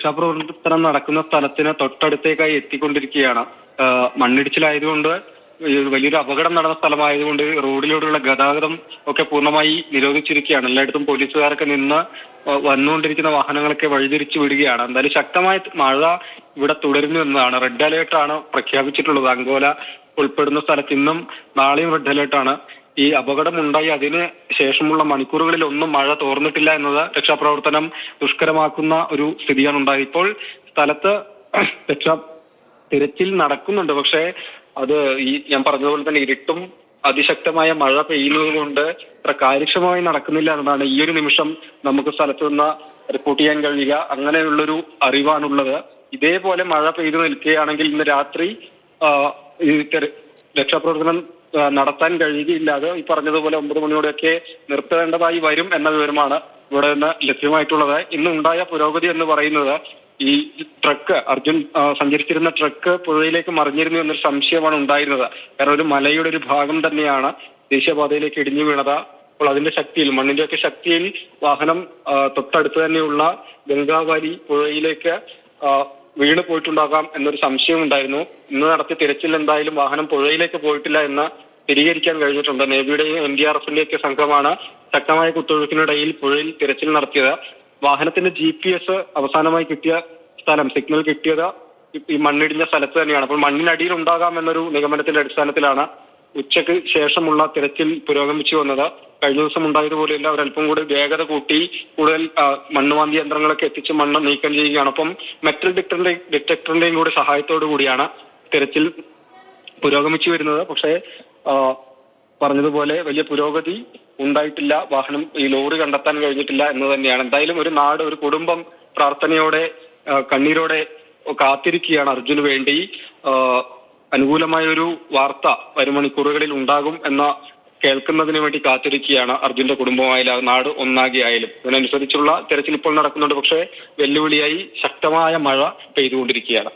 രക്ഷാപ്രവർത്തനം നടക്കുന്ന സ്ഥലത്തിന് തൊട്ടടുത്തേക്കായി എത്തിക്കൊണ്ടിരിക്കുകയാണ്. മണ്ണിടിച്ചിലായതുകൊണ്ട് വലിയൊരു അപകടം നടന്ന സ്ഥലമായതുകൊണ്ട് റോഡിലൂടെയുള്ള ഗതാഗതം ഒക്കെ പൂർണമായി നിരോധിച്ചിരിക്കുകയാണ്. എല്ലായിടത്തും പോലീസുകാരൊക്കെ നിന്ന് വന്നുകൊണ്ടിരിക്കുന്ന വാഹനങ്ങളൊക്കെ വഴിതിരിച്ചു വിടുകയാണ്. എന്തായാലും ശക്തമായ മഴ ഇവിടെ തുടരുന്നു എന്നതാണ്. റെഡ് അലേർട്ടാണ് പ്രഖ്യാപിച്ചിട്ടുള്ളത്. അങ്കോല ഉൾപ്പെടുന്ന സ്ഥലത്ത് ഇന്നും നാളെയും റെഡ് അലേർട്ടാണ്. ഈ അപകടമുണ്ടായി അതിന് ശേഷമുള്ള മണിക്കൂറുകളിൽ ഒന്നും മഴ തോർന്നിട്ടില്ല എന്നത് രക്ഷാപ്രവർത്തനം ദുഷ്കരമാക്കുന്ന ഒരു സ്ഥിതിയാണ് ഉണ്ടായത്. ഇപ്പോൾ സ്ഥലത്ത് രക്ഷാ തിരച്ചിൽ നടക്കുന്നുണ്ട്. പക്ഷേ അത് ഈ ഞാൻ പറഞ്ഞതുപോലെ തന്നെ ഇരുട്ടും അതിശക്തമായ മഴ പെയ്യുന്നത് കൊണ്ട് അത്ര കാര്യക്ഷമമായി നടക്കുന്നില്ല എന്നതാണ് ഈ ഒരു നിമിഷം നമുക്ക് സ്ഥലത്ത് നിന്ന് റിപ്പോർട്ട് ചെയ്യാൻ കഴിയുക. അങ്ങനെയുള്ളൊരു അറിവാണുള്ളത്. ഇതേപോലെ മഴ പെയ്തു നിൽക്കുകയാണെങ്കിൽ ഇന്ന് രാത്രി രക്ഷാപ്രവർത്തനം നടത്താൻ കഴിയുകയില്ല അത് ഈ പറഞ്ഞതുപോലെ ഒമ്പത് മണിയോടെയൊക്കെ നിർത്തേണ്ടതായി വരും എന്ന വിവരമാണ് ഇവിടെ നിന്ന് ലഭ്യമായിട്ടുള്ളത്. ഇന്ന് ഉണ്ടായ പുരോഗതി എന്ന് പറയുന്നത് ഈ ട്രക്ക് അർജുൻ സഞ്ചരിച്ചിരുന്ന ട്രക്ക് പുഴയിലേക്ക് മറിഞ്ഞിരുന്നു എന്നൊരു സംശയമാണ് ഉണ്ടായിരുന്നത്. കാരണം ഒരു മലയുടെ ഒരു ഭാഗം തന്നെയാണ് ദേശീയപാതയിലേക്ക് ഇടിഞ്ഞു വീണത്. അപ്പോൾ അതിന്റെ ശക്തിയിൽ മണ്ണിന്റെയൊക്കെ ശക്തിയിൽ വാഹനം തൊട്ടടുത്ത് തന്നെയുള്ള ഗംഗാവാലി പുഴയിലേക്ക് വീണ് പോയിട്ടുണ്ടാകാം എന്നൊരു സംശയം ഉണ്ടായിരുന്നു. ഇന്ന് നടത്തിയ തിരച്ചിൽ എന്തായാലും വാഹനം പുഴയിലേക്ക് പോയിട്ടില്ല എന്ന് സ്ഥിരീകരിക്കാൻ കഴിഞ്ഞിട്ടുണ്ട്. നേവിയുടെയും എൻ ഡി ആർ എഫിന്റെയൊക്കെ സംഘമാണ് ശക്തമായ കുത്തൊഴുക്കിനിടയിൽ പുഴയിൽ തിരച്ചിൽ നടത്തിയത്. വാഹനത്തിന്റെ ജി പി എസ് അവസാനമായി കിട്ടിയ സ്ഥലം സിഗ്നൽ കിട്ടിയത് ഈ മണ്ണിടിഞ്ഞ സ്ഥലത്ത് തന്നെയാണ്. അപ്പോൾ മണ്ണിനടിയിൽ ഉണ്ടാകാം എന്നൊരു നിഗമനത്തിന്റെ അടിസ്ഥാനത്തിലാണ് ഉച്ചയ്ക്ക് ശേഷമുള്ള തിരച്ചിൽ പുരോഗമിച്ചു വന്നത്. കഴിഞ്ഞ ദിവസം ഉണ്ടായതുപോലെയല്ല അവരല്പം കൂടി വേഗത കൂട്ടി കൂടുതൽ മണ്ണുവാന്തി യന്ത്രങ്ങളൊക്കെ എത്തിച്ച് മണ്ണ് നീക്കം ചെയ്യുകയാണ്. അപ്പം മെറ്റൽ ഡിറ്റക്ടറിന്റെ ഡിറ്റക്ടറിന്റെയും കൂടെ സഹായത്തോടു കൂടിയാണ് തിരച്ചിൽ പുരോഗമിച്ചു വരുന്നത്. പക്ഷേ പറഞ്ഞതുപോലെ വലിയ പുരോഗതി ഉണ്ടായിട്ടില്ല. വാഹനം ഈ ലോറി കണ്ടെത്താൻ കഴിഞ്ഞിട്ടില്ല എന്ന് തന്നെയാണ്. എന്തായാലും ഒരു നാട് ഒരു കുടുംബം പ്രാർത്ഥനയോടെ കണ്ണീരോടെ കാത്തിരിക്കുകയാണ് അർജുന് വേണ്ടി. അനുകൂലമായ ഒരു വാർത്ത വരും മണിക്കൂറുകളിൽ ഉണ്ടാകും എന്ന കേൾക്കുന്നതിന് വേണ്ടി കാത്തിരിക്കുകയാണ് അർജുന്റെ കുടുംബമായാലും നാട് ഒന്നാകെ ആയാലും ഇതിനനുസരിച്ചുള്ള തെരച്ചിൽ ഇപ്പോൾ നടക്കുന്നുണ്ട്. പക്ഷേ വെല്ലുവിളിയായി ശക്തമായ മഴ പെയ്തുകൊണ്ടിരിക്കുകയാണ്.